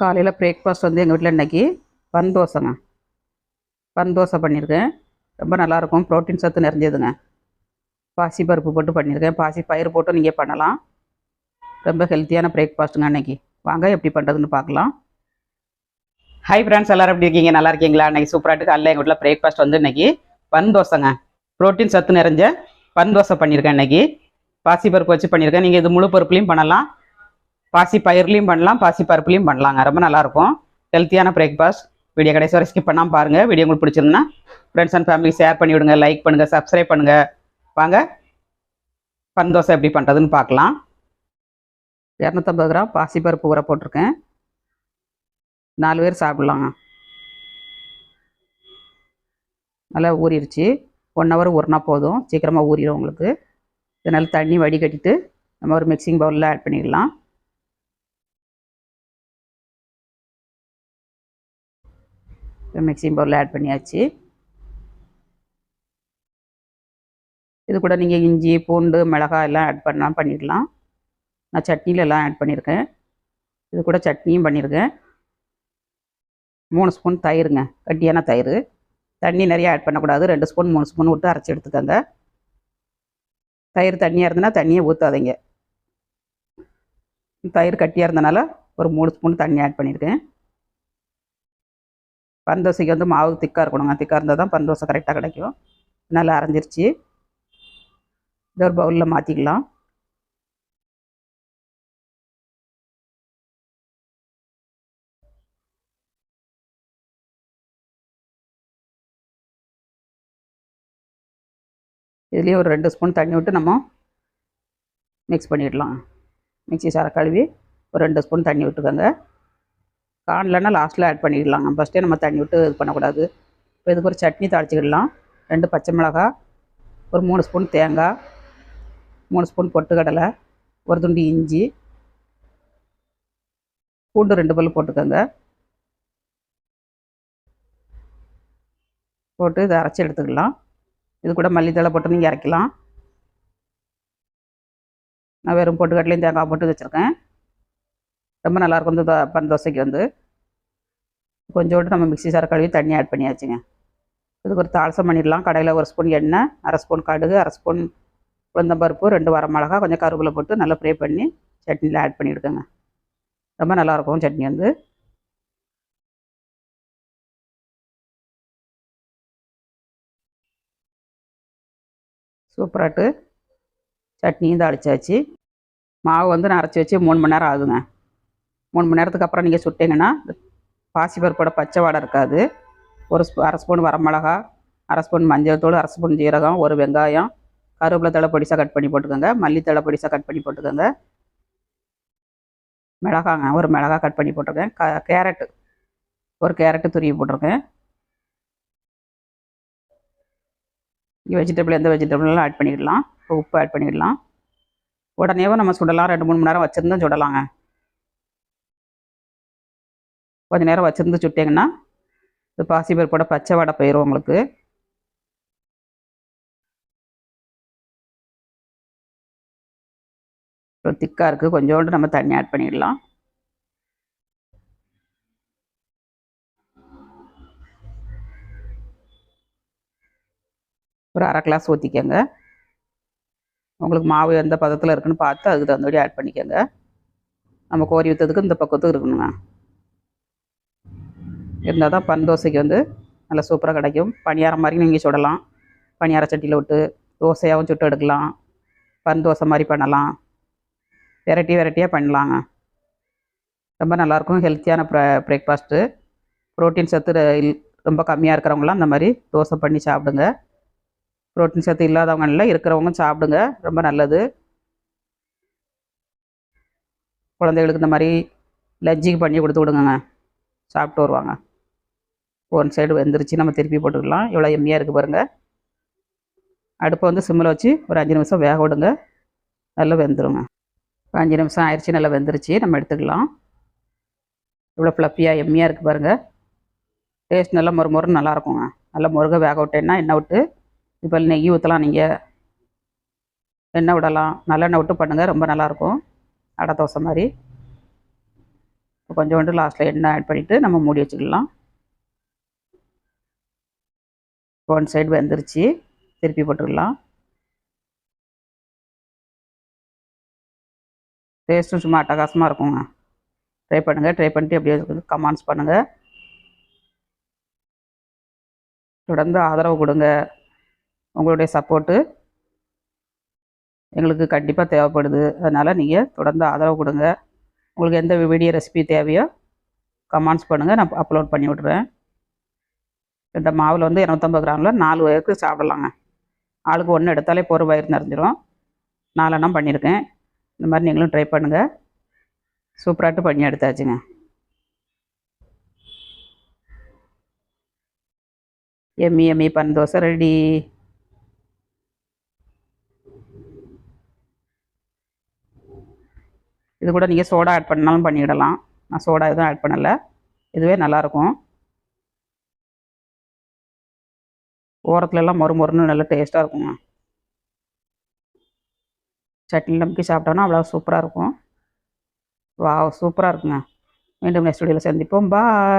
காலையில் பிரேக்ஃபாஸ்ட் வந்து எங்கள் வீட்டில் இன்றைக்கி பன் தோசைங்க பன் தோசை பண்ணியிருக்கேன். ரொம்ப நல்லாயிருக்கும். ப்ரோட்டீன் சத்து நிறைஞ்சதுங்க. பாசி பருப்பு போட்டு பண்ணியிருக்கேன். பாசி பயிறு போட்டு நீங்கள் பண்ணலாம். ரொம்ப ஹெல்த்தியான பிரேக்ஃபாஸ்ட்டுங்க அன்னைக்கு. வாங்க எப்படி பண்ணுறதுன்னு பார்க்கலாம். ஹை ஃப்ரெண்ட்ஸ் எல்லோரும் எப்படி இருக்கீங்க? நல்லா இருக்கீங்களா? அன்றைக்கி சூப்பராகிட்டு காலையில் எங்கள் வீட்டில் பிரேக்ஃபாஸ்ட் வந்து இன்றைக்கி பன் தோசைங்க. ப்ரோட்டீன் சத்து நிறைஞ்ச பன் தோசை பண்ணியிருக்கேன் இன்றைக்கி பாசி பருப்பு வச்சு பண்ணியிருக்கேன். நீங்கள் இது முழு பருப்புலையும் பண்ணலாம். பாசி பயிர்லையும் பண்ணலாம் பாசி பருப்புலையும் பண்ணலாங்க. ரொம்ப நல்லாயிருக்கும். ஹெல்த்தியான பிரேக்ஃபாஸ்ட் வீடியோ கடைசி வரை ஸ்கிப் பண்ணாமல் பாருங்கள் வீடியோ உங்களுக்கு பிடிச்சிருந்தா ஃப்ரெண்ட்ஸ் அண்ட் ஃபேமிலி ஷேர் பண்ணி விடுங்க லைக் பண்ணுங்கள் சப்ஸ்கிரைப் பண்ணுங்கள் வாங்க. பன் தோசை எப்படி பண்ணுறதுன்னு பார்க்கலாம். இரநூத்தம்பது கிராம் பாசி பருப்பு ஊற போட்டிருக்கேன். நாலு பேர் சாப்பிட்லாங்க. நல்லா ஊறிடுச்சு. ஒன் ஹவர் ஊறினா போதும். சீக்கிரமாக ஊறிடும் உங்களுக்கு. இதனால் தண்ணி வடிகட்டிட்டு நம்ம ஒரு மிக்சிங் பவுலில் ஆட் பண்ணிடலாம். மிக்சிங் பவுலில் ஆட் பண்ணியாச்சு. இது கூட நீங்கள் இஞ்சி பூண்டு மிளகாய் எல்லாம் ஆட் பண்ணலாம் பண்ணிடலாம். நான் சட்னியில் எல்லாம் ஆட் பண்ணியிருக்கேன் இது கூட சட்னியும் பண்ணியிருக்கேன் மூணு ஸ்பூன் தயிருங்க. கட்டியான தயிர். தண்ணி நிறைய ஆட் பண்ணக்கூடாது. ரெண்டு ஸ்பூன் மூணு ஸ்பூன் விட்டு அரைச்சி எடுத்துக்கோங்க. தயிர் தண்ணியாக இருந்ததுன்னா தண்ணியை ஊற்றாதீங்க தயிர் கட்டியாக இருந்தனால ஒரு மூணு ஸ்பூன் தண்ணி ஆட் பண்ணியிருக்கேன் பந்தோசைக்கு வந்து மாவு திக்காக இருக்கணுங்க. திக்காக இருந்தால் தான் பந்தோசை கரெக்டாக கிடைக்கும். நல்லா அரைஞ்சிருச்சு. இதை ஒரு பவுலில் மாற்றிக்கலாம் இதுலேயே ஒரு ரெண்டு ஸ்பூன் தண்ணி விட்டு நம்ம மிக்ஸ் பண்ணிடலாம். மிக்ஸி சாரை கழுவி ஒரு ரெண்டு ஸ்பூன் தண்ணி விட்டுக்கோங்க. காணலன்னா லாஸ்ட்டில் ஆட் பண்ணிடலாம். ஃபஸ்ட்டே நம்ம தண்ணி விட்டு இது பண்ணக்கூடாது. இப்போ இதுக்கு ஒரு சட்னி தாளிச்சிக்கிடலாம். ரெண்டு பச்சை மிளகா ஒரு மூணு ஸ்பூன் தேங்காய் மூணு ஸ்பூன் பொட்டுக்கடலை ஒரு துண்டு இஞ்சி பூண்டு ரெண்டு பல் போட்டுக்கோங்க. போட்டு இதை அரைச்சி எடுத்துக்கலாம். இது கூட மல்லித்தழை போட்டு நீங்கள் இறக்கலாம் நான் வெறும் பொட்டுக்கடலையும் தேங்காய் போட்டு வச்சுருக்கேன். ரொம்ப நல்லாயிருக்கும் இந்த தோ- பன் தோசைக்கு வந்து. கொஞ்சோண்டு நம்ம மிக்சி சார கழுவி தண்ணி ஆட் பண்ணியாச்சுங்க. இதுக்கு ஒரு தாளசம் பண்ணிடலாம். கடையில் ஒரு ஸ்பூன் எண்ணெய் அரை ஸ்பூன் கடுகு அரை ஸ்பூன் உளுந்தம்பருப்பு ரெண்டு வரமிளகா கொஞ்சம் கருவேப்பிலை போட்டு நல்லா ஃப்ரை பண்ணி சட்னியில் ஆட் பண்ணிவிடுங்க ரொம்ப நல்லாயிருக்கும் சட்னி வந்து. சூப்பராட்டு சட்னியும் தாளிச்சாச்சு. மாவு வந்து நான் அரைச்சி வச்சு மூணு மணி நேரம் ஆகுங்க மூணு மணி நேரத்துக்கு அப்புறம் நீங்கள் சுட்டிங்கன்னா பாசிப்பருப்போட பச்சை வாடை இருக்காது. ஒரு ஸ்பூ அரை ஸ்பூன் வரமிளகா அரை ஸ்பூன் மஞ்சள் தூள் அரை ஸ்பூன் ஜீரகம் ஒரு வெங்காயம் கருவேப்பிலை தழை பொடிசாக கட் பண்ணி போட்டுக்கோங்க மல்லித்தழை பொடிசாக கட் பண்ணி போட்டுக்கோங்க. மிளகாங்க ஒரு மிளகா கட் பண்ணி போட்டிருக்கேன். க கேரட்டு ஒரு கேரட்டு துருவி போட்டிருக்கேன். வெஜிடபிள் எந்த வெஜிடபிள்லாம் ஆட் பண்ணிடலாம். உப்பு ஆட் பண்ணிடலாம். உடனேவும் நம்ம சுடலாம். ரெண்டு மூணு மணி நேரம் வச்சுருந்தோம் சுடலாங்க. கொஞ்சம் நேரம் வச்சுருந்து சுட்டிங்கன்னா இது பாசிப்பருப்போட பச்சை வடை போயிடும் உங்களுக்கு. திக்காக இருக்குது கொஞ்சோண்டு நம்ம தண்ணி ஆட் பண்ணிடலாம். ஒரு அரை கிளாஸ் ஊற்றிக்கங்க உங்களுக்கு மாவு எந்த பதத்தில் இருக்குன்னு பார்த்து அதுக்கு தகுந்தபடி ஆட் பண்ணிக்கோங்க. நம்ம கோரி ஊற்றதுக்கு இந்த பக்கத்துக்கு இருக்கணுங்க. இருந்தால் தான் பன் தோசைக்கு வந்து நல்லா சூப்பராக கிடைக்கும். பணியாரம் மாதிரி நீங்கள் சுடலாம். பணியார சட்டியில் விட்டு தோசையாகவும் சுட்டு எடுக்கலாம். பன் தோசை மாதிரி பண்ணலாம். வெரைட்டி வெரைட்டியாக பண்ணலாங்க. ரொம்ப நல்லாயிருக்கும் ஹெல்த்தியான ப்ர பிரேக்ஃபாஸ்ட்டு ப்ரோட்டீன் சத்து இல்- ரொம்ப கம்மியாக இருக்கிறவங்களாம் அந்த மாதிரி தோசை பண்ணி சாப்பிடுங்க. ப்ரோட்டீன் சத்து இல்லாதவங்க இருக்கிறவங்க சாப்பிடுங்க. ரொம்ப நல்லது. குழந்தைகளுக்கு இந்த மாதிரி லஜ்ஜிக்கு பண்ணி கொடுத்து விடுங்கங்க. சாப்பிட்டு வருவாங்க. ஒன் சைடு வெந்துருச்சு. நம்ம திருப்பி போட்டுக்கலாம். இவ்வளோ எம்மியாக இருக்குது பாருங்கள் அடுப்பை வந்து சிம்மில் வச்சு ஒரு அஞ்சு நிமிஷம் வேக விடுங்க. நல்லா வெந்துருங்க. ஒரு அஞ்சு நிமிஷம் ஆயிடுச்சு நல்லா வெந்துருச்சு. நம்ம எடுத்துக்கலாம். இவ்வளோ ஃப்ளப்பியாக எம்மியாக இருக்குது பாருங்கள் டேஸ்ட் நல்லா மொறு மொறுன்னு நல்லா இருக்குங்க. நல்லா முருக வேக விட்டேன்னா எண்ணெய் விட்டு இப்போ நெய் ஊற்றலாம் நீங்கள் எண்ணெய் விடலாம். நல்லெண்ணெய் விட்டு பண்ணுங்கள் ரொம்ப நல்லாயிருக்கும் அடை தோசை மாதிரி. கொஞ்சோண்டு லாஸ்ட்டில் எண்ணெய் ஆட் பண்ணிவிட்டு நம்ம மூடி வச்சுக்கலாம். ஒன் சைடு வந்துருச்சு. திருப்பி போட்டுடலாம். டேஸ்ட்டும் சும்மா அட்டகாசமாக இருக்குங்க. ட்ரை பண்ணுங்கள் ட்ரை பண்ணிட்டு அப்படியே கமெண்ட்ஸ் பண்ணுங்கள் தொடர்ந்து ஆதரவு கொடுங்க. உங்களுடைய சப்போர்ட்டு எங்களுக்கு கண்டிப்பாக தேவைப்படுது. அதனால் நீங்கள் தொடர்ந்து ஆதரவு கொடுங்க. உங்களுக்கு எந்த வீடியோ ரெசிபி தேவையோ கமெண்ட்ஸ் பண்ணுங்கள் நான் அப்லோட் பண்ணி விட்றேன் இந்த மாவில் வந்து இரநூத்தம்பது கிராமில் நாலு வயருக்கு சாப்பிடலாங்க. ஆளுக்கு ஒன்று எடுத்தாலே போகிற வயிறு நிறைஞ்சிரும். நாலெண்ணம் பண்ணியிருக்கேன். இந்த மாதிரி நீங்களும் ட்ரை பண்ணுங்கள் சூப்பராட்டு பண்ணி எடுத்தாச்சுங்க. எம்மி எம்மி பன் தோசை ரெடி இது கூட நீங்கள் சோடா ஆட் பண்ணாலும் பண்ணிடலாம். நான் சோடா எதுவும் ஆட் பண்ணலை. இதுவே நல்லாயிருக்கும் ஓரத்துலலாம் மறு மொறுன்னு நல்லா டேஸ்ட்டாக இருக்குங்க. சட்னி நம்பி சாப்பிட்டோன்னா அவ்வளோ சூப்பராக இருக்கும். வா சூப்பராக இருக்குங்க. மீண்டும் நெக்ஸ்ட் வீடியோவில் சந்திப்போம். பாய்